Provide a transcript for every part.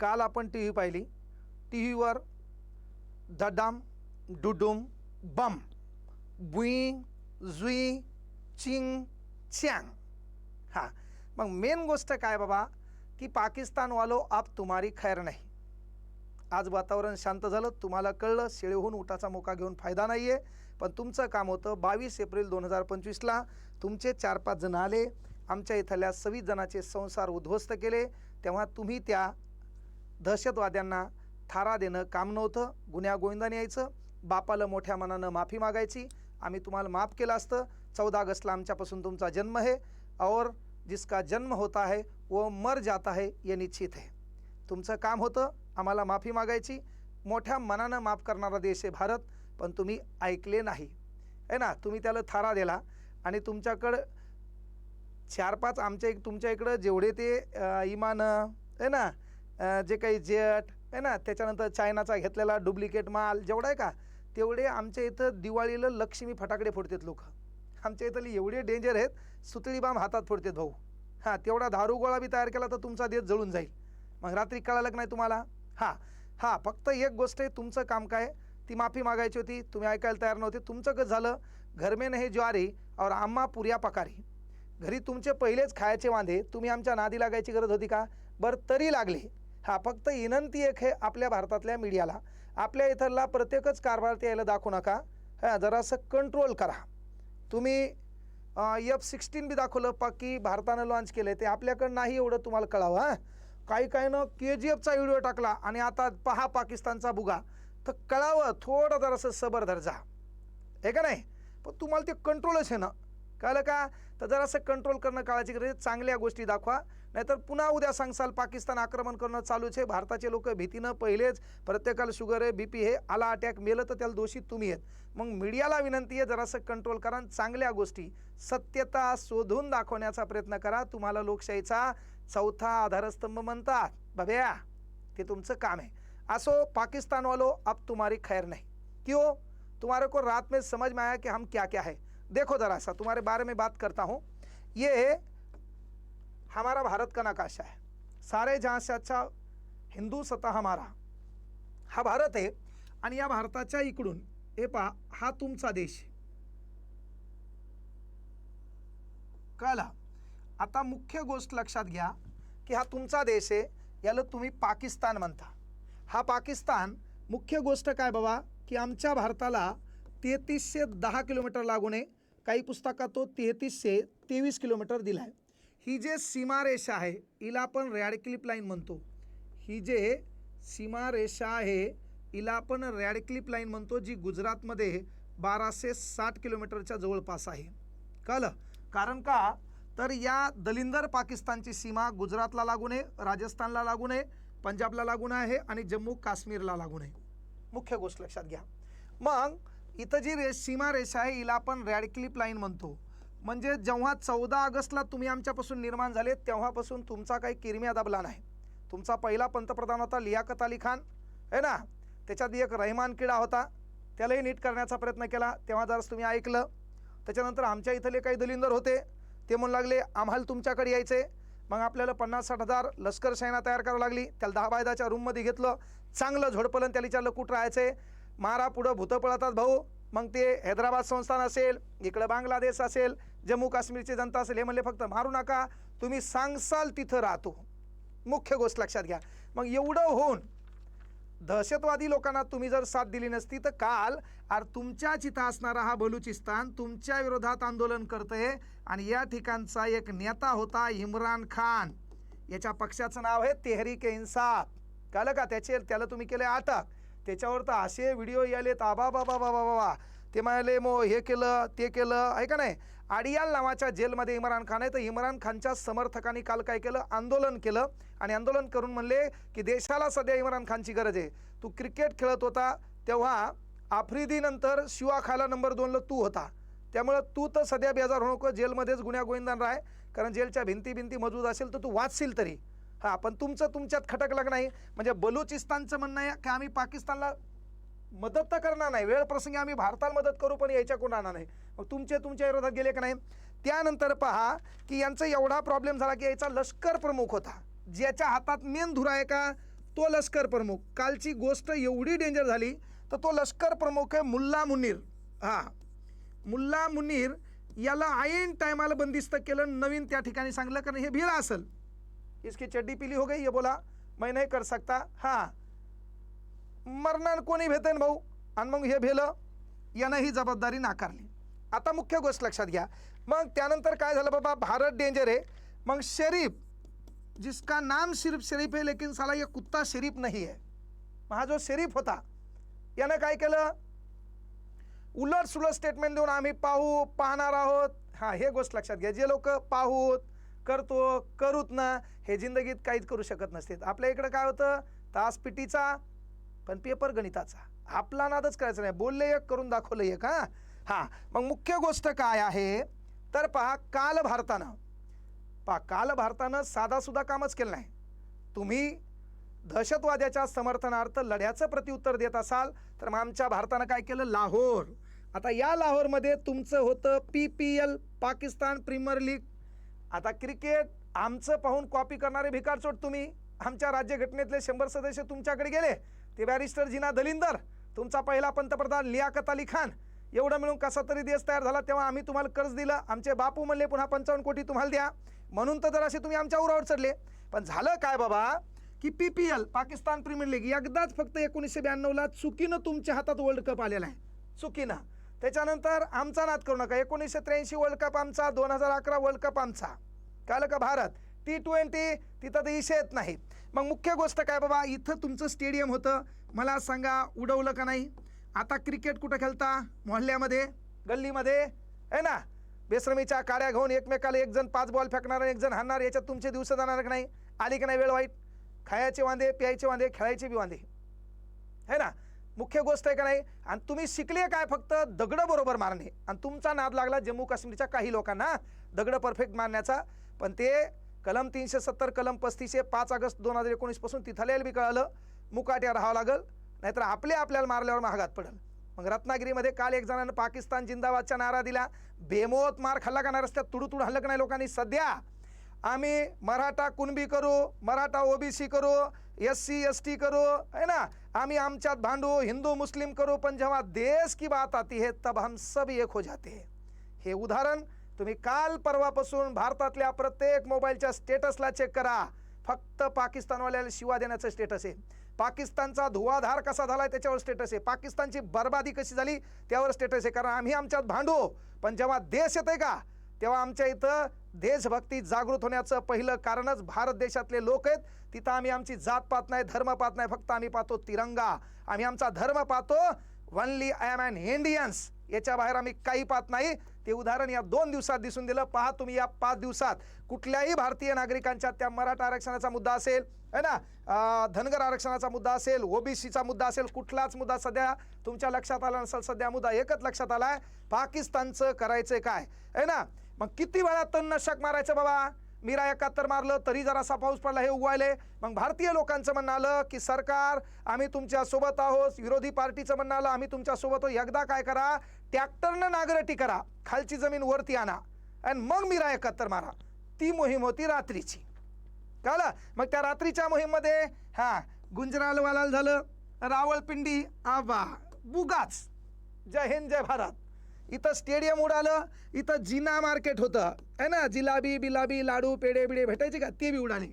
काल आपण T V पाहिली. टी व्हीवर धडाम डुडुम बम बुई जुई चिंग च्यांग. हां. मग मेन गोष्ट काय बाबा? की पाकिस्तानवालो आप तुम्हारी खैर नाही. आज वातावरण शांत झालं तुम्हाला कळलं शेळीहून उठाचा मोका घेऊन फायदा नाही आहे पण तुमचं काम होतं बावीस एप्रिल दोन हजार पंचवीसला. तुमचे चार पाच जण आले आमच्या इथल्या सव्वीस जणांचे संसार उद्ध्वस्त केले. तेव्हा तुम्ही त्या दहशतवाद्यांना थारा देणं काम नव्हतं. गुन्ह्या गोविंदाने यायचं. बापाला मोठ्या मनानं माफी मागायची. आम्ही तुम्हाला माफ केलं असतं. चौदा ऑगस्टला आमच्यापासून तुमचा जन्म है और जिसका जन्म होता है वो मर जाता है ये निश्चित है तुमचं काम होतं आम्हाला माफी मागायची. मोठ्या मनानं माफ करणारा देश आहे भारत पण तुम्ही ऐकले नाही. आहे ना? तुम्ही त्याला थारा दिला आणि तुमच्याकडं चार पाच आमच्या एक तुमच्या इकडं जेवढे ते इमान इमानं आहे ना? जे काही जेट आहे ना त्याच्यानंतर चायनाचा घेतलेला डुप्लिकेट माल जेवढा आहे का तेवढे आमच्या इथं दिवाळीला लक्ष्मी फटाकडे फोडतात लोक. आमच्या इथले एवढे डेंजर आहेत सुतळी बाम हातात फोडतात भाऊ. हां तेवढा दारू गोळा बी तयार केला तर तुमचा देश जळून जाईल. मग रात्री कळालं नाही तुम्हाला? हां हां फक्त एक गोष्ट आहे तुमचं काम काय? ती माफी मागायची होती तुम्ही ऐकायला तयार नव्हते. तुमचं कसं झालं? घरमेन हे ज्वारी और आम्हा पुऱ्या पकारी. घरी तुमचे पहिलेच खायचे वांदे तुम्ही आमच्या नादी लागायची गरज होती का? बरं तरी लागले. हा फक्त विनंती एक हे आपल्या भारतातल्या मीडियाला. आपल्या इथला प्रत्येकच कारभार यायला दाखवू नका. हां जरासं कंट्रोल करा. तुम्ही एफ सिक्स्टीन बी दाखवलं पा की भारतानं लॉन्च केलं ते आपल्याकडं नाही एवढं तुम्हाला कळावं हां. काही काहीनं के जी एफचा व्हिडिओ टाकला आणि आता पहा पाकिस्तानचा बुगा. तर कळावं थोडं जरासं सबर धरजा आहे का नाही? पण तुम्हाला ते कंट्रोलच आहे ना. कळलं का? तर जरासं कंट्रोल करणं काळाची गरज चांगल्या गोष्टी दाखवा. नाहीतर पुन्हा उद्या सांगसाल पाकिस्तान आक्रमण करणं चालूच आहे. भारताचे लोक भीतीनं पहिलेच प्रत्येकाला शुगर आहे बी पी हे आला अटॅक मेलं तर त्याला दोषी तुम्ही आहेत. मग मीडियाला विनंती आहे जरासं कंट्रोल करा चांगल्या गोष्टी सत्यता शोधून दाखवण्याचा प्रयत्न करा. तुम्हाला लोकशाहीचा चौथा आधारस्तंभ म्हणतात. बघ्या ते तुमचं काम आहे. असो पाकिस्तानवालो अब तुम्हारी खैर नहीं. क्यों? तुम्हारे को रात में समझ में आया कि हम क्या क्या है. देखो ज़रा सा तुम्हारे बारे में बात करता हूँ. ये हमारा भारत का नकाशा है। सारे जहाँ से अच्छा हिंदू सत्ता हमारा हा भारत आहे आणि या भारताच्या इकडून हे पहा हा तुमचा देश कळला? आता मुख्य गोष्ट लक्षात घ्या की हा तुमचा देश आहे याला तुम्ही पाकिस्तान म्हणता। हा पाकिस्तान मुख्य गोष्ट काय बाबा की आमच्या भारताला तेहतीसशे दहा किलोमीटर लागून आहे काही पुस्तकात तो तेहतीसशे तेवीस किलोमीटर दिला आहे ही जे सीमारेषा आहे हिला आपण रॅडक्लिप लाईन म्हणतो. ही जे सीमारेषा आहे हिला आपण रॅडक्लिप लाईन म्हणतो जी गुजरातमध्ये बाराशे साठ किलोमीटरच्या जवळपास आहे. कळलं? कारण का? तर या दलिंदर पाकिस्तानची सीमा गुजरातला लागून आहे राजस्थानला लागून आहे पंजाबला लागून आहे आणि जम्मू काश्मीरला लागून आहे मुख्य गोष्ट लक्षात घ्या. मग इथं जी रे सीमारेषा आहे हिला आपण रॅडक्लिप लाईन म्हणतो. म्हणजे जेव्हा चौदा ऑगस्टला तुम्ही आमच्यापासून निर्माण झाले तेव्हापासून तुमचा काही किरमिया दबला नाही. तुमचा पहिला पंतप्रधान होता लियाकत अली खान आहे ना? त्याच्यात एक रहमान किडा होता. त्यालाही नीट करण्याचा प्रयत्न केला. तेव्हा जरास तुम्ही ऐकलं त्याच्यानंतर आमच्या इथले काही दलिंदर होते. ते म्हणू लागले आम्हाला तुमच्याकडे यायचे. मग आपल्याला पन्नास साठ हजार लष्कर सेना तयार करावं लागली. त्याला दहा बायदाच्या रूममध्ये घेतलं. चांगलं झोडपलं त्याला विचारलं कुठं राहायचे. मारा पुढं भूतं पळतात भाऊ. मग ते हैदराबाद संस्थान असेल इकडं बांगलादेश असेल जम्मू काश्मीरची जनता असेल हे म्हणले फक्त मारू नका तुम्ही सांगसाल तिथं राहतो. मुख्य गोष्ट लक्षात घ्या. मग एवढं होऊन दहशतवादी लोकांना तुम्ही जर साथ दिली नसती तर काल आर तुमच्याच इथं असणारा हा बलुचिस्तान तुमच्या विरोधात आंदोलन करतंय आणि या ठिकाणचा एक नेता होता इम्रान खान. याच्या पक्षाचं नाव आहे तेहरीक इन्साफ. कळलं का? त्याचे त्याला तुम्ही केले अटक. त्याच्यावर तर असे व्हिडिओ यायलेत. आबा बाबा बाबा बाबा ते म्हणाले मो हे केलं ते केलं. आहे का नाही आडियाल नावाच्या जेलमध्ये इम्रान खान आहे. तर इम्रान खानच्या समर्थकांनी काल काय केलं? आंदोलन केलं. आणि आंदोलन करून म्हणले की देशाला सध्या इम्रान खानची गरज आहे. तू क्रिकेट खेळत होता तेव्हा आफ्रिदीनंतर शिवा खाला नंबर दोनला तू होता. त्यामुळं तू तर सध्या बेजार होऊ नको जेलमध्येच गुन्ह्या गोविंदान राह. कारण जेलच्या भिंती भिंती मजबूत असेल तर तू वाचशील तरी. हां पण तुमचं तुमच्यात खटकलं नाही? म्हणजे बलुचिस्तानचं म्हणणं आहे की आम्ही पाकिस्तानला मदत तर करणार नाही. वेळ प्रसंगी आम्ही भारताला मदत करू पण यायच्या कोणाला नाही. मग तुमचे तुमच्या विरोधात गेले का नाही? त्यानंतर पहा की यांचा एवढा प्रॉब्लेम झाला की याचा लष्कर प्रमुख होता. ज्याच्या हातात मेन धुरा आहे का? तो लष्कर प्रमुख. कालची गोष्ट एवढी डेंजर झाली तर तो लष्कर प्रमुख आहे मुल्ला मुनीर. हां. मुल्ला मुनीर याला ऐन टायमाला बंदिस्त केलं नवीन त्या ठिकाणी सांगलं कारण हे भिला असेल. इसकी चड्डी पिली हो गई ये बोला. मैं नहीं कर सकता. हां. मरणार कोणी भेटेन भाऊ? आणि मग हे भेलं यानं ही जबाबदारी नाकारली. आता मुख्य गोष्ट लक्षात घ्या. मग त्यानंतर काय झालं बाबा? भारत डेंजर आहे. मग शरीफ जिसका नाम सिर्फ शरीफ आहे लेकिन साला ये कुत्ता शरीफ नाही आहे हा जो शरीफ होता यानं काय केलं? उलट सुलट स्टेटमेंट देऊन आम्ही पाहू पाहणार आहोत. हां हे गोष्ट लक्षात घ्या. जे लोक पाहूत करतो करूत ना हे जिंदगीत काहीच करू शकत नसते आपल्या इकडं काय होतं? तास पिटीचा पण पेपर गणिताचा. आपला नादच करायचा नाही. बोलले एक करून दाखवलं एक हां? हां. मग मुख्य गोष्ट काय आहे? तर पहा काल भारतानं पहा काल भारतानं साधासुद्धा कामच केलं नाही. तुम्ही दहशतवाद्याच्या समर्थनार्थ लढ्याचं प्रत्युत्तर देत असाल तर मग आमच्या भारतानं काय केलं? लाहोर. आता या लाहोरमध्ये तुमचं होतं P P L Pakistan premier league. आता क्रिकेट आमचं पाहून कॉपी करणारे भिकारचोट तुम्ही. आमच्या राज्यघटनेतले शंभर सदस्य तुमच्याकडे गेले. ते बॅरिस्टर जिना दलिंदर तुमचा पहिला पंतप्रधान लियाकत अली खान. एवढं मिळून कसा तरी देश तयार झाला तेव्हा आम्ही तुम्हाला कर्ज दिलं. आमचे बापू म्हणले पुन्हा पंचावन्न कोटी तुम्हाला द्या. म्हणून तर जरासे तुम्ही आमच्या उरावर चढले. पण झालं काय बाबा? की P P L Pakistan premier league एकदाच फक्त एकोणीसशे ब्याण्णवला चुकीनं तुमच्या हातात वर्ल्ड कप आलेला आहे. चुकीनं. त्याच्यानंतर आमचा नाद करू नका. एकोणीसशे त्र्याऐंशी वर्ल्ड कप आमचा दोन हजार अकरा वर्ल्ड कप आमचा. कळलं का भारत? टी ट्वेंटी तिथं तर इशे येत नाही मग मुख्य गोष्ट काय बाबा? इथं तुमचं स्टेडियम होतं. मला सांगा उडवलं का नाही? आता क्रिकेट कुठं खेळता? मोहल्ल्यामध्ये? गल्लीमध्ये? आहे ना? बेसरमीच्या काड्या घेऊन एकमेकाला एक जण पाच बॉल फेकणार एक जण हाणणार याच्यात तुमचे दिवस जाणार का नाही? आली की नाही वेळ वाईट? खायचे वांदे प्यायचे वांदे खेळायचे बी वांदे. है ना? मुख्य गोष्ट आहे का नाही? आणि तुम्ही शिकले काय फक्त? दगडं बरोबर मारणे. आणि तुमचा नाद लागला जम्मू काश्मीरच्या काही लोकांना. दगडं परफेक्ट मारण्याचा. पण ते कलम तीनशे सत्तर कलम पस्तीसशे पाच ऑगस्ट दोन हजार एकोणीसपासून तिथल्याला बी कळालं मुकाट्या राहावं लागल नाहीतर आपले आपल्याला मारल्यावर महागात पडेल. मग रत्नागिरीमध्ये काल एक जणांना पाकिस्तान जिंदाबादचा नारा दिला बेमोत मार खाल्ला का नाही रस्त्यात तुडू तुडू हल्लं का नाही लोकांनी? सध्या आम्ही मराठा कुणबी करू मराठा ओबीसी करू एस सी एस टी करू है ना? आम्ही आमच्यात भांडू हिंदू मुस्लिम करू पण जेव्हा देश की बात आती है तब हम सब एक हो जाते हैं. हे उदाहरण तुम्ही काल परवापासून भारतातल्या प्रत्येक मोबाईलच्या स्टेटसला चेक करा. फक्त पाकिस्तानवाल्याला शिवा देण्याचं स्टेटस आहे. पाकिस्तानचा धुवाधार कसा झाला त्याच्यावर स्टेटस आहे. पाकिस्तानची बर्बादी कशी झाली त्यावर स्टेटस आहे. कारण आम्ही आमच्यात भांडू. पण जेव्हा देश येते का तेव्हा आमच्या इथं देशभक्ती जागृत होण्याचं पहिलं कारणच भारत देशातले लोक आहेत. तिथं आम्ही आमची जात पाहत नाही धर्म पाहत नाही. फक्त आम्ही पाहतो तिरंगा. आम्ही आमचा धर्म पाहतो. Only I am an Indians याच्या बाहेर आम्ही काही पाहत नाही. ते उदाहरण या दोन दिवसात दिसून दिलं. पहा तुम्ही या पाच दिवसात. कुठल्याही भारतीय नागरिकांच्या त्या मराठा आरक्षणाचा मुद्दा असेल है ना? धनगर आरक्षणाचा मुद्दा असेल ओबीसीचा मुद्दा असेल कुठलाच मुद्दा सध्या तुमच्या लक्षात आला नसेल सध्या मुद्दा एकच लक्षात आलाय. पाकिस्तानचं करायचं काय है ना? मग किती वेळा तण नशक मारायचं बाबा? मीरा एकाहत्तर मारलं तरी जरासा पाऊस पडला हे उगवायले. मग भारतीय लोकांचं म्हणणं आलं की सरकार आम्ही तुमच्यासोबत आहोत विरोधी पार्टीचं म्हणणं आलं आम्ही तुमच्यासोबत एकदा काय करा ट्रॅक्टरनं नागरटी करा खालची जमीन वरती आणा आणि मग मीरा एकाहत्तर मारा. ती मोहीम होती रात्रीची. कळलं? मग त्या रात्रीच्या मोहीममध्ये हां गुंजरालवाला झालं रावळपिंडी आबा बुगाच. जय हिंद जय भारत. इथं स्टेडियम उडालं इथं जिना मार्केट होतं. है ना? जिलाबी बिलाबी लाडू पेढे बिडे भेटायचे का? ते बी उडाले.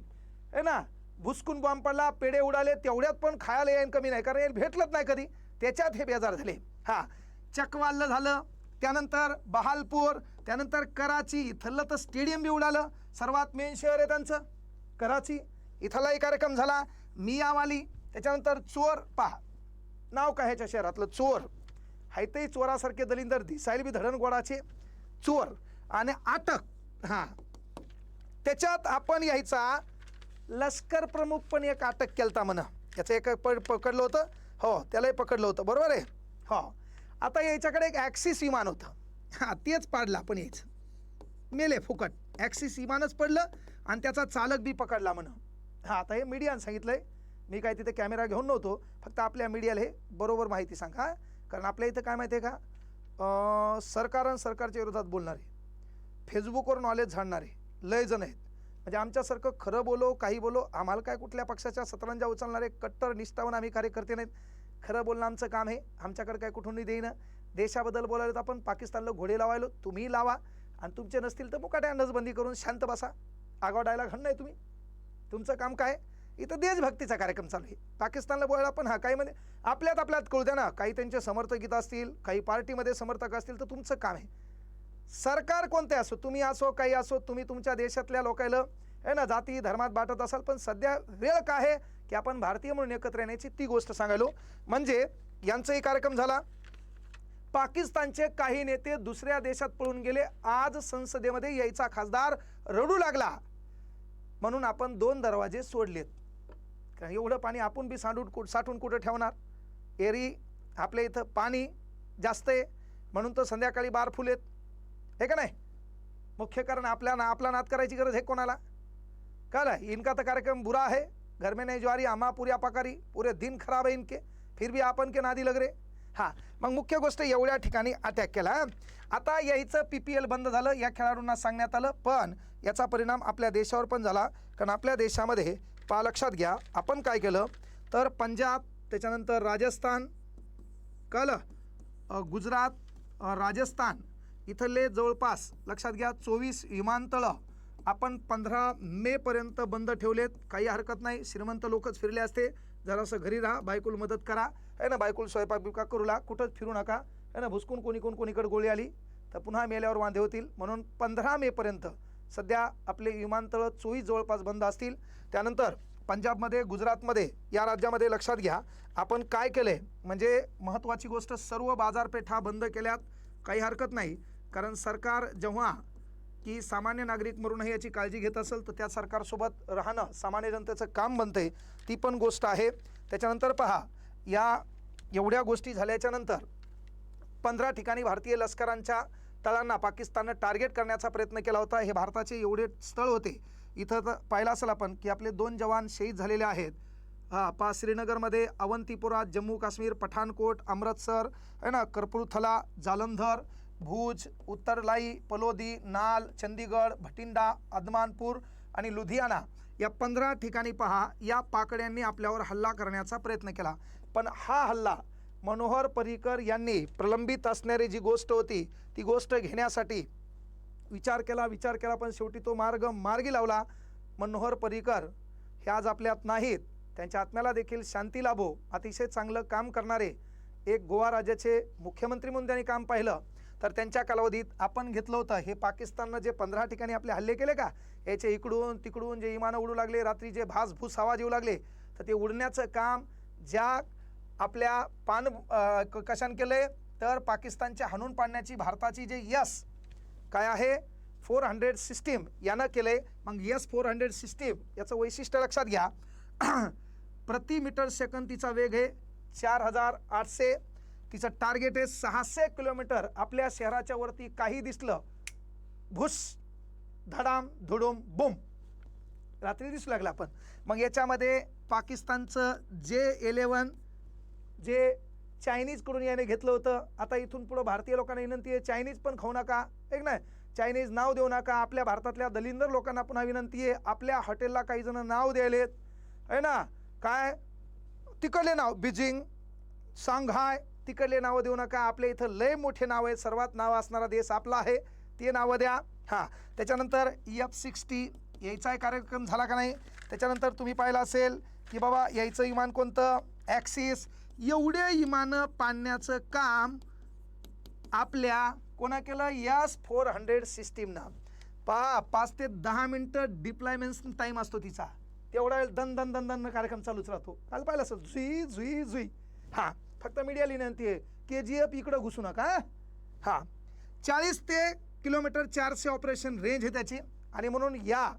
है ना? भुसकून बॉम्ब पडला पेढे उडाले तेवढ्यात पण खायला येईन कमी नाही. कारण भेटलंच नाही कधी. त्याच्यात हे बेजार झाले. हां. चकवाल्लं झालं. त्यानंतर बहालपूर त्यानंतर कराची. इथलं तर स्टेडियम बी उडालं. सर्वात मेन शहर आहे त्यांचं. कराची. इथलाही कार्यक्रम झाला. मियावाली. त्याच्यानंतर चोर. पहा. नाव काय ह्याच्या शहरातलं? चोर. हायतही चोरासारखे दलिंदर दिसायला बी धडणगोडाचे चोर आणि आटक. हां. त्याच्यात आपण यायचा लष्कर प्रमुख पण एक अटक केलता म्हणा. याचं एक प पकडलं होतं. हो त्यालाही पकडलं होतं. बरोबर आहे? हो. आता याच्याकडे एक ॲक्सिस विमान होतं. हां तेच पाडलं आपण यायचं. मेले फुकट. ॲक्सिस विमानच पडलं आणि त्याचा चालक बी पकडला म्हणा. हां आता हे मीडियानं सांगितलं आहे मी काय तिथे कॅमेरा घेऊन नव्हतो. फक्त आपल्या मीडियाला हे बरोबर माहिती सांगा. कारण आपल्या इथं काय माहिती आहे का? सरकार आणि सरकारच्या विरोधात बोलणारे. फेसबुकवर नॉलेज झाडणारे. लयजण आहेत. म्हणजे आमच्यासारखं खरं बोलो काही बोलो आम्हाला काय कुठल्या पक्षाच्या सतरंजा उचलणारे कट्टर निष्ठावून आम्ही कार्यकर्ते नाहीत. खरं बोलणं आमचं काम आहे. आमच्याकडे काय कुठूनही देईनं. देशाबद्दल बोलायला तर आपण पाकिस्तानला घोडे लावायलो. तुम्ही लावा. आणि तुमचे नसतील तर मुकाट्या नसबंदी करून शांत बसा. आगाव डायलॉग हण नाही तुम्ही. तुमचं काम काय? इथं देशभक्तीचा कार्यक्रम चालू आहे. पाकिस्तानला बोलायला पण हा काही म्हणजे आपल्यात आपल्यात कळू द्या ना काही त्यांचे समर्थक असतील काही पार्टीमध्ये समर्थक असतील तर तुमचं काम आहे. सरकार कोणते असो तुम्ही असो काही असो तुम्ही तुमच्या देशातल्या लोकायला आहे ना जाती धर्मात बाटत असाल पण सध्या वेळ काय आहे की आपण भारतीय म्हणून एकत्र येण्याची ती गोष्ट सांगायलो? म्हणजे यांचाही कार्यक्रम झाला. पाकिस्तानचे काही नेते दुसऱ्या देशात पळून गेले. आज संसदेमध्ये यायचा खासदार रडू लागला. म्हणून आपण दोन दरवाजे सोडलेत. कारण एवढं पाणी आपण बी सांडून कुठ साठवून कुठं ठेवणार? एरी आपल्या इथं पाणी जास्त आहे म्हणून तर संध्याकाळी बार फुलेत हे का नाही? मुख्य कारण आपल्या ना आपला नाद करायची गरज आहे कोणाला? कल इनका तो कार्यक्रम बुरा है घर में नहीं ज्वारी आमा पुऱ्या पकारी पुरे दिन खराब है इनके. फिर भी आपण के नादी लग रे हां मग मुख्य गोष्ट एवढ्या ठिकाणी अटॅक केला. आता यायचं पी पी एल बंद झालं या खेळाडूंना सांगण्यात आलं पण याचा परिणाम आपल्या देशावर पण झाला. कारण आपल्या देशामध्ये पा लक्षात घ्या. आपण काय केलं? तर पंजाब त्याच्यानंतर राजस्थान कळलं गुजरात राजस्थान. इथले जवळपास लक्षात घ्या चोवीस विमानतळं आपण पंधरा मेपर्यंत बंद ठेवलेत. काही हरकत नाही. श्रीमंत लोकच फिरले असते. जरासं घरी राहा. बायकुल मदत करा. आहे ना बायकुल स्वयंपाक बिपाक करू ला कुठंच फिरू नका. आहे ना भुसकून कोणी कोण कोणीकडे गोळी आली. तर पुन्हा मेल्यावर वांदे होतील. म्हणून पंधरा मेपर्यंत सध्या आपले विमानतळं चोवीस जवळपास बंद असतील. त्यानंतर पंजाबमध्ये गुजरातमध्ये या राज्यामध्ये लक्षात घ्या आपण काय केलं? आहे म्हणजे महत्त्वाची गोष्ट सर्व बाजारपेठा बंद केल्यात काही हरकत नाही. कारण सरकार जेव्हा की सामान्य नागरिक म्हणूनही याची काळजी घेत असेल तर त्या सरकारसोबत राहणं सामान्य जनतेचं काम बनते ती पण गोष्ट आहे. त्याच्यानंतर पहा या एवढ्या गोष्टी झाल्याच्यानंतर पंधरा ठिकाणी भारतीय लष्करांच्या तळांना पाकिस्ताननं टार्गेट करण्याचा प्रयत्न केला होता. हे भारताचे एवढे स्थळ होते. इथं तर पाहिलं असेल आपण की आपले दोन जवान शहीद झालेले आहेत. हां पा श्रीनगरमध्ये अवंतीपुरा जम्मू काश्मीर पठाणकोट अमृतसर आहे ना कर्पूरथला जालंधर भुज उत्तरलाई पलोदी नाल चंदीगड भटिंडा अदमानपूर आणि लुधियाना या पंधरा ठिकाणी पहा या पाकड्यांनी आपल्यावर हल्ला करण्याचा प्रयत्न केला. पण हा हल्ला मनोहर पर्रिकर यांनी प्रलंबित असणारी जी गोष्ट होती ती गोष्ट घेण्यासाठी विचार केला विचार केला पण शेवटी तो मार्ग मार्गी लावला. मनोहर पर्रिकर हे आज आपल्यात नाहीत. त्यांच्या आत्म्याला देखील शांती लाभो. अतिशय चांगलं काम करणारे एक गोवा राज्याचे मुख्यमंत्री म्हणून त्यांनी काम पाहिलं. तर त्यांच्या कालावधीत आपण घेतलं होतं. हे पाकिस्ताननं जे पंधरा ठिकाणी आपले हल्ले केले का? याचे इकडून तिकडून जे विमानं उडू लागले रात्री जे भासभूस आवाज येऊ लागले तर ते उडण्याचं काम ज्या आपल्या पान कशान क- केले तर पाकिस्तानच्या हाणून पाडण्याची भारताची जे यस काय आहे? फोर हंड्रेड सिस्टीम यानं केले मग यस फोर हंड्रेड सिस्टीम याचं वैशिष्ट्य लक्षात घ्या. प्रति मीटर सेकंद तिचा वेग आहे चार हजार आठशे. तिचं टार्गेट आहे सहाशे किलोमीटर. आपल्या शहराच्या वरती काही दिसलं भुस धडाम धुडूम बुम. रात्री दिसू लागला आपण मग याच्यामध्ये पाकिस्तानचं जे एलेवन जे चायनीजकडून याने घेतलं होतं आता इथून पुढं भारतीय लोकांना विनंती आहे चायनीज पण खाऊ नका. एक नाही चायनीज नाव देऊ नका आपल्या भारतातल्या दलिंदर लोकांना पुन्हा विनंती आहे आपल्या हॉटेलला काही जण नाव द्यायलेत. आहे ना? काय? तिकडले नाव बीजिंग सांघाय तिकडले नावं देऊ नका. आपल्या इथं लय मोठे नाव आहे सर्वात नाव असणारा देश आपला आहे ते नावं द्या. हां त्याच्यानंतर एफ सिक्स्टी यायचाही कार्यक्रम झाला का नाही? त्याच्यानंतर तुम्ही पाहिलं असेल की बाबा यायचं विमान कोणतं? ॲक्सिस एवढे विमानं पाडण्याचं काम आपल्या कोणा केलं यास फोर हंड्रेड सिस्टीमनं. पहा पाच ते दहा मिनटं डिप्लॉयमेंट टाईम असतो तिचा. तेवढा वेळ दन दन दन दन कार्यक्रम चालूच राहतो. काल पाहिलं असं? झुई झुई झुई. हां फक्त मीडिया विनंती आहे. के जी एफ इकडं घुसू नका हां? चाळीस ते किलोमीटर चारशे ऑपरेशन रेंज आहे त्याची. आणि म्हणून या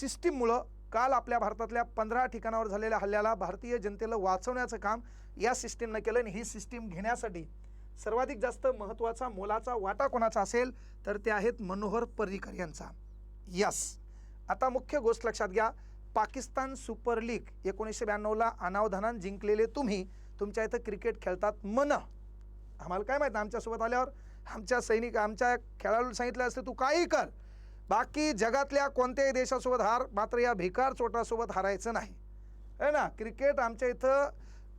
सिस्टीममुळं काल आपल्या भारतातल्या पंधरा ठिकाणावर झालेल्या हल्ल्याला भारतीय जनतेला वाचवण्याचं काम या सिस्टीमनं केलं आणि ही सिस्टीम घेण्यासाठी सर्वाधिक जास्त महत्त्वाचा मोलाचा वाटा कोणाचा असेल तर ते आहेत मनोहर पर्रिकर यांचा. यस. आता मुख्य गोष्ट लक्षात घ्या. पाकिस्तान सुपर लीग एकोणीसशे ब्याण्णवला अनावधानानं जिंकलेले तुम्ही तुमच्या इथं क्रिकेट खेळतात मन. आम्हाला काय माहीत आमच्यासोबत आल्यावर? आमच्या सैनिक आमच्या खेळाडू सांगितलं असतं तू काही कर. बाकी जगातल्या कोणत्याही देशासोबत हार मात्र या भिकार चोटासोबत हारायचं नाही. आहे ना? क्रिकेट आमच्या इथं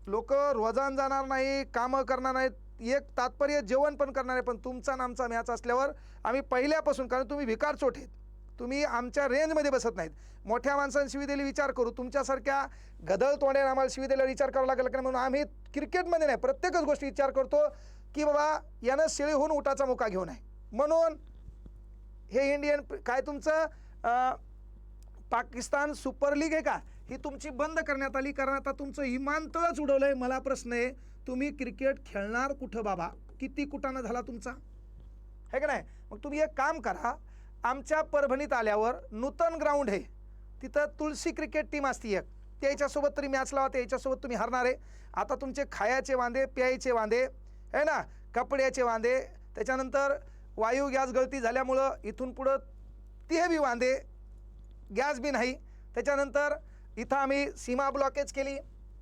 लोक रोजान जाणार नाही कामं करणार नाहीत. एक तात्पर्य जेवण पण करणार आहे पण तुमचा आणि आमचा मॅच असल्यावर आम्ही पहिल्यापासून कारण तुम्ही भिकार चोट आहेत. तुम्ही आमच्या रेंजमध्ये बसत नाहीत. मोठ्या माणसांनी शिवी दिली विचार करू तुमच्यासारख्या गदळ तोंडे आम्हाला शिवी दिल्यावर विचार करावा लागेल का म्हणून आम्ही क्रिकेटमध्ये नाही प्रत्येकच गोष्टी विचार करतो की बाबा यानं शिळीहून होऊन उठाचा मुका घेऊ नये. म्हणून हे इंडियन काय तुमचं पाकिस्तान सुपर लीग आहे का? ही तुमची बंद करण्यात आली कारण आता तुमचं विमानतळच उडवलं आहे मला प्रश्न आहे तुम्ही क्रिकेट खेळणार कुठं बाबा? किती कुटाणा झाला तुमचा? आहे का नाही? मग तुम्ही एक काम करा आमच्या परभणीत आल्यावर नूतन ग्राउंड आहे. तिथं तुळशी क्रिकेट टीम असती एक. त्याच्यासोबत तरी मॅच लावा त्याच्यासोबत तुम्ही हरणार आहे. आता तुमचे खायाचे वांदे प्यायचे वांदे आहे ना? कपड्याचे वांदे त्याच्यानंतर वायू गॅस गळती झाल्यामुळं इथून पुढं ते बी वांदे गॅस बी नाही. त्याच्यानंतर इथं आम्ही सीमा ब्लॉकेज केली.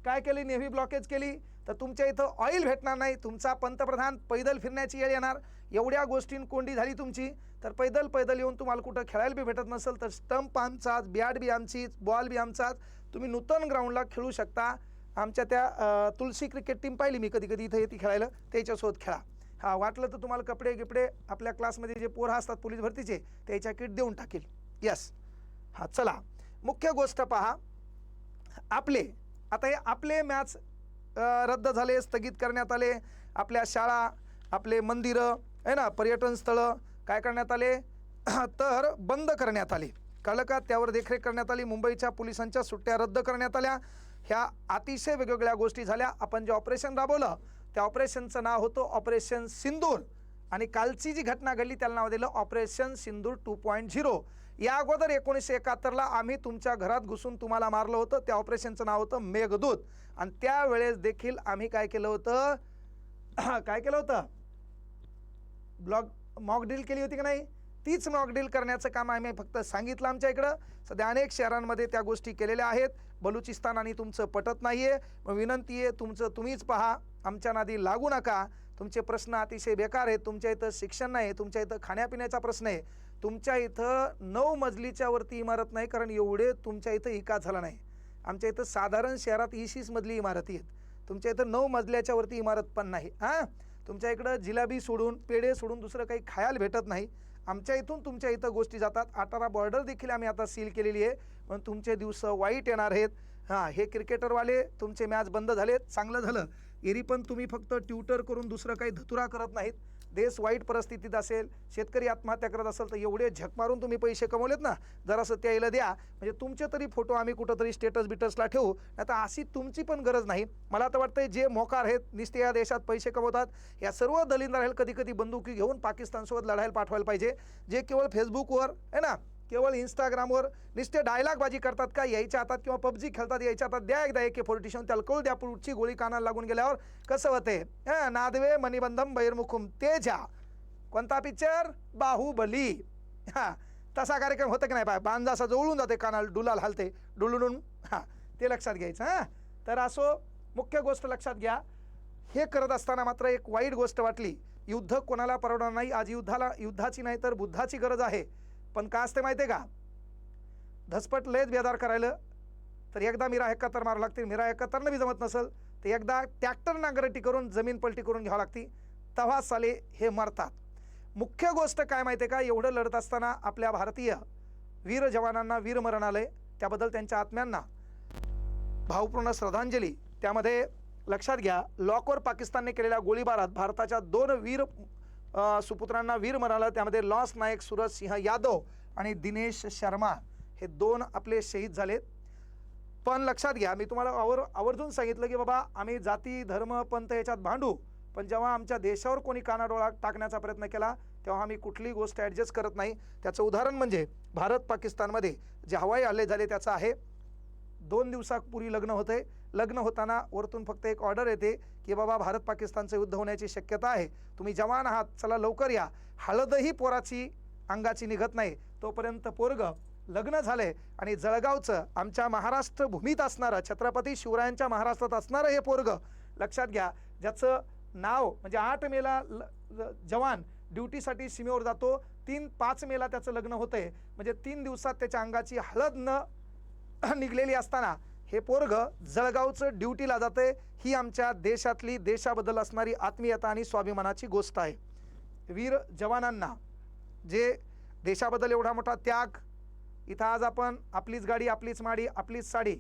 काय केली? नेव्ही ब्लॉकेज केली. तर तुमच्या इथं ऑइल भेटणार नाही. तुमचा पंतप्रधान पैदल फिरण्याची वेळ येणार. एवढ्या गोष्टीं कोंडी झाली तुमची. तर पैदल पैदल येऊन तुम्हाला कुठं खेळायला बी भेटत नसेल तर स्टंप आमचाच बॅट बी आमचीच बॉल बी आमचाच. तुम्ही नूतन ग्राउंडला खेळू शकता. आमच्या त्या तुलसी क्रिकेट टीम पाहिली मी कधी कधी इथं येते खेळायला. त्याच्यासोबत खेळा. हा वाटलं तर तुम्हाला कपडे गिपडे आपल्या क्लासमध्ये जे पोरं असतात पोलीस भरतीचे त्याच्या किट देऊन टाकेल. यस हां चला. मुख्य गोष्ट पहा. आपले आता हे आपले मॅच रद्द झाले स्थगित करण्यात आले. आपल्या शाळा आपले मंदिरं आहे ना पर्यटन स्थळं काय करण्यात आले? तर बंद करण्यात आले. कळलं का त्यावर देखरेख करण्यात आली. मुंबईच्या पोलिसांच्या सुट्ट्या रद्द करण्यात आल्या. ह्या अतिशय वेगवेगळ्या गोष्टी झाल्या. आपण जे ऑपरेशन राबवलं त्या ऑपरेशनचं नाव होतं ऑपरेशन सिंदूर. आणि कालची जी घटना घडली त्याला नाव दिलं operation Sindoor two point zero. या अगोदर एकोणीसशे एकाहत्तरला आम्ही तुमच्या घरात घुसून तुम्हाला मारलं होतं. त्या ऑपरेशनचं नाव होतं मेघदूत. आणि त्यावेळेस देखील आम्ही काय केलं होतं? काय केलं होतं? ब्लॉग मॉक डील केली होती की नाही? तीच मॉक डील करण्याचं काम आम्ही फक्त सांगितलं आमच्या इकडं. सध्या अनेक शहरांमध्ये त्या गोष्टी केलेल्या आहेत. बलुचिस्तान आणि तुमचं पटत नाही आहे मग विनंती आहे तुमचं तुम्हीच पहा. आमच्या नादी लागू नका. तुमचे प्रश्न अतिशय बेकार आहेत. तुमच्या इथं शिक्षण नाही तुमच्या इथं खाण्यापिण्याचा प्रश्न आहे. तुमच्या इथं नऊ मजलीच्या वरती इमारत नाही कारण एवढे तुमच्या इथं इका झाला नाही. आमच्या इथं साधारण शहरात इशीस मधली इमारती आहेत. तुमच्या इथं नऊ मजल्याच्या वरती इमारत पण नाही. हां? तुमच्या इकडं जिलाबी सोडून पेढे सोडून दुसरं काही खायला भेटत नाही. आमच्या इथून तुमच्या इथं गोष्टी जातात. अटारा बॉर्डर देखील आम्ही आता सील केलेली आहे. पण तुमचे दिवस वाईट येणार आहेत. हां हे क्रिकेटरवाले तुमचे मॅच बंद झालेत. चांगलं झालं. एरी पण तुम्ही फक्त ट्विटर करून दुसरं काही धतुरा करत नाहीत. देश वाईट परिस्थितीत असेल शेतकरी आत्महत्या करत असेल तर एवढे झक मारून तुम्ही पैसे कमवलेत ना. जरासं त्याला द्या. म्हणजे तुमचे तरी फोटो आम्ही कुठंतरी स्टेटस बिटसला ठेवू. नाही तर अशी तुमची पण गरज नाही. मला तर वाटतं जे मोकार आहेत नुसते या देशात पैसे कमवतात या सर्व दलिंदार कधी कधी बंदुकी घेऊन पाकिस्तानसोबत लढायला पाठवायला पाहिजे. जे केवळ फेसबुकवर आहे ना? केवळ इंस्टाग्रामवर नुसते डायलॉगबाजी करतात का? यायच्या हातात किंवा पबजी खेळतात यायच्या हातात द्या एकदा एके फोर्टी सेवन त्याला कळू द्या पुढची गोळी कानाला लागून गेल्यावर कसं होते? नादवे मणिबंधम बैरमुखुम तेजा. कोणता पिक्चर बाहुबली. हां तसा कार्यक्रम होतं की नाही पाय बांधासा जवळून जाते कानाला डुलाल हालते डुलून हां ते लक्षात घ्यायचं हां. तर असो मुख्य गोष्ट लक्षात घ्या. हे करत असताना मात्र एक वाईट गोष्ट वाटली. युद्ध कोणाला परवडणार नाही? आज युद्धाला युद्धाची नाही तर बुद्धाची गरज आहे. पण का असते माहिती आहे का? धसपट लयच बेदार करायला. तर एकदा मिरा एकाहत्तर मारावं लागते मिरा एकाहत्तरनं बी जमत नसेल तर एकदा ट्रॅक्टर नांगरटी करून जमीन पलटी करून घ्यावं लागती. तेव्हा साले हे मरतात. मुख्य गोष्ट काय माहिती आहे का? एवढं लढत असताना आपल्या भारतीय वीर जवानांना वीरमरण आलं त्याबद्दल त्यांच्या आत्म्यांना भावपूर्ण श्रद्धांजली. त्यामध्ये लक्षात घ्या लॉकवर पाकिस्तानने केलेल्या गोळीबारात भारताच्या दोन वीर सुपुत्रांना वीर मराला त्यामध्ये लॉस नायक सूरज सिंह यादव आणि दिनेश शर्मा हे दोन आपले शहीद झालेत. पण लक्षात घ्या मी तुम्हाला आवर आवर्जून सांगितलं की बाबा आम्ही जाती धर्म पंथ याच्यात भांडू. पण जेव्हा आमच्या देशावर कोणी कानाडोळा टाकण्याचा प्रयत्न केला तेव्हा आम्ही कुठलीही गोष्ट ॲडजस्ट करत नाही. त्याचं उदाहरण म्हणजे भारत पाकिस्तानमध्ये जे हवाई हल्ले झाले त्याचं आहे. दोन दिवसापूर्वी लग्न होते. लग्न होताना वरतून फक्त एक ऑर्डर येते की बाबा भारत पाकिस्तानचं युद्ध होण्याची शक्यता आहे. तुम्ही जवान आहात चला लवकर या. हळदही पोराची अंगाची निघत नाही. तोपर्यंत पोरग लग्न झाले आणि जळगावचं आमच्या महाराष्ट्र भूमीत असणारं छत्रपती शिवरायांच्या महाराष्ट्रात असणारं हे पोरग लक्षात घ्या. ज्याचं नाव म्हणजे आठ मेला ल- ल- जवान ड्युटीसाठी सीमेवर जातो. तीन पाच मेला त्याचं लग्न होतंय. म्हणजे तीन दिवसात त्याच्या अंगाची हळद न निघलेली असताना हे पोरग जळगावचं ड्युटीला जाते ही आमच्या देशातली देशाबद्दल असणारी आत्मीयता आणि स्वाभिमानाची गोष्ट आहे. वीर जवानांना जे देशाबद्दल एवढा मोठा त्याग इथं आज आपण आपलीच गाडी आपलीच माडी आपलीच साडी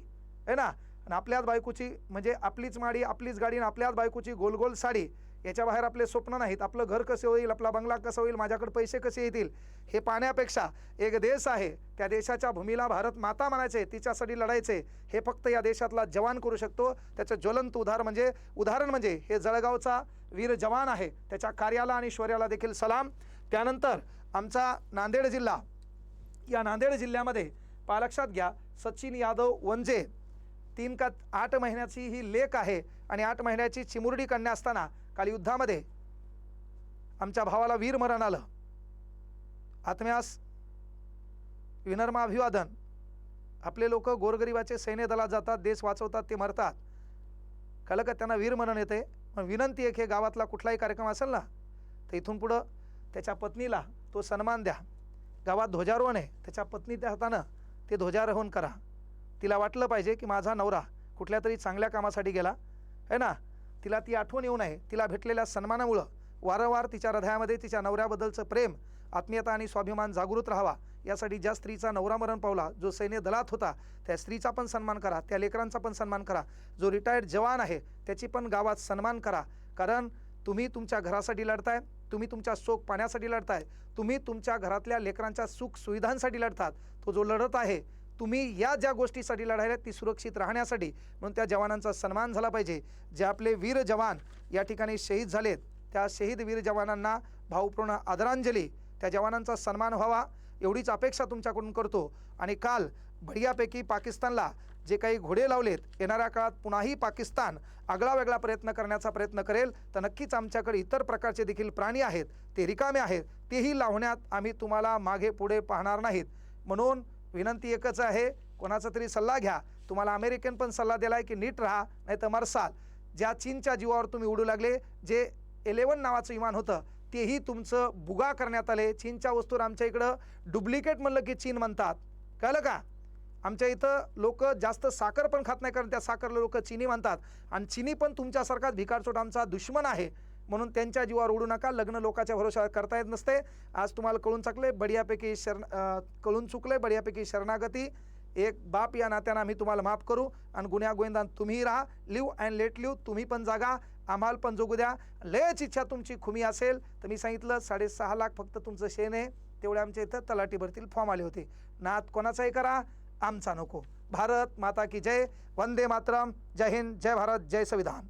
आहे ना? आणि आपल्याच बायकोची म्हणजे आपलीच माडी आपलीच गाडी आणि आपल्याच बायकोची गोल गोल साडी याच्या बाहेर आपले स्वप्न नाहीत. आपलं घर कसं होईल आपला बंगला कसा होईल माझ्याकडे पैसे कसे येतील हे पाहण्यापेक्षा एक देश आहे. त्या देशाच्या भूमीला भारत माता म्हणायचे तिच्यासाठी लढायचे. हे फक्त या देशातला जवान करू शकतो. त्याचं ज्वलंत उदाहरण म्हणजे उदाहरण म्हणजे हे जळगावचा वीर जवान आहे. त्याच्या कार्याला आणि शौर्याला देखील सलाम. त्यानंतर आमचा नांदेड जिल्हा. या नांदेड जिल्ह्यामध्ये पा लक्षात घ्या सचिन यादव वंजे तीन का आठ महिन्याची ही लेक आहे. आणि आठ महिन्याची चिमुरडी कन्या असताना काल युद्धामध्ये आमच्या भावाला वीर मरण आलं. आत्म्यास विनर्म अभिवादन आपले लोक गोरगरिबाचे सैन्य दलात जातात देश वाचवतात ते मरतात. कळलं का त्यांना वीरमरण येते. पण विनंती एक हे गावातला कुठलाही कार्यक्रम असेल ना तर इथून पुढं त्याच्या पत्नीला तो सन्मान द्या. गावात ध्वजारोहण आहे. त्याच्या पत्नीच्या हातानं ते ध्वजारोहण करा. तिला वाटलं पाहिजे की माझा नवरा कुठल्या तरी चांगल्या कामासाठी गेला. आहे ना? तिला ती आठवण येऊ नये. तिला भेटलेल्या सन्मानामुळं वारंवार तिच्या हृदयामध्ये तिच्या नवऱ्याबद्दलचं प्रेम आत्मीयता आणि स्वाभिमान जागृत राहावा. यासाठी ज्या स्त्रीचा नवरा मरण पावला जो सैन्य दलात होता त्या स्त्रीचा पण सन्मान करा त्या लेकरांचा पण सन्मान करा. जो रिटायर्ड जवान आहे त्याची पण गावात सन्मान करा. कारण तुम्ही तुमच्या घरासाठी लढताय तुम्ही तुमच्या शोक पाण्यासाठी लढताय तुम्ही तुमच्या घरातल्या लेकरांच्या सुख सुविधांसाठी लढतात. तो जो लढत आहे तुम्ही या ज्या गोष्टीसाठी लढायला ती सुरक्षित राहण्यासाठी म्हणून त्या जवानांचा सन्मान झाला पाहिजे. जे आपले वीर जवान या ठिकाणी शहीद झालेत त्या शहीद वीर जवानांना भावपूर्ण आदरांजली. त्या जवानांचा सन्मान व्हावा एवढीच अपेक्षा तुमच्याकडून करतो. आणि काल बढियापैकी पाकिस्तानला जे काही घोडे लावलेत येणाऱ्या काळात पुन्हाही पाकिस्तान आगळा वेगळा प्रयत्न करण्याचा प्रयत्न करेल. तर नक्कीच आमच्याकडे इतर प्रकारचे देखील प्राणी आहेत ते रिकामे आहेत तेही लावण्यात आम्ही तुम्हाला मागे पुढे पाहणार नाहीत. म्हणून विनंती एकच आहे कोणाचा तरी सल्ला घ्या. तुम्हाला अमेरिकन पण सल्ला दिला आहे की नीट राहा नाही तर मरसाल ज्या चीनच्या जीवावर तुम्ही उडू लागले जे एलेवन नावाचं विमान होतं तेही तुमचं बुगा करण्यात आले. चीनच्या वस्तूवर आमच्या इकडं डुप्लिकेट म्हणलं की चीन म्हणतात. कळलं का? आमच्या इथं लोक जास्त साखर पण खात नाही कारण त्या साखरला लोक चिनी म्हणतात. आणि चिनी पण तुमच्यासारखाच भिकारचोट आमचा दुश्मन आहे. म्हणून त्यांच्या जीवावर उडू नका. लग्न लोकाच्या भरोशावर करता येत नसते. आज तुम्हाला कळून चुकले बढियापैकी शरण कळून चुकले बढियापैकी शरणागती. एक बाप या नात्यानं आम्ही तुम्हाला माफ करू. आणि गुन्ह्या गोविंदान तुम्ही राहा. लिव अँड लेट लिव तुम्ही पण जागा. आम्हाला पण जगू द्या. लयच इच्छा तुमची खुमी असेल. तर मी सांगितलं साडेसहा लाख फक्त तुमचं शेण आहे. तेवढे आमच्या इथं तलाठी भरतील फॉर्म आले होते. नात कोणाचाही करा आमचा नको. भारत माता की जय. वंदे मातरम. जय हिंद जय भारत जय संविधान.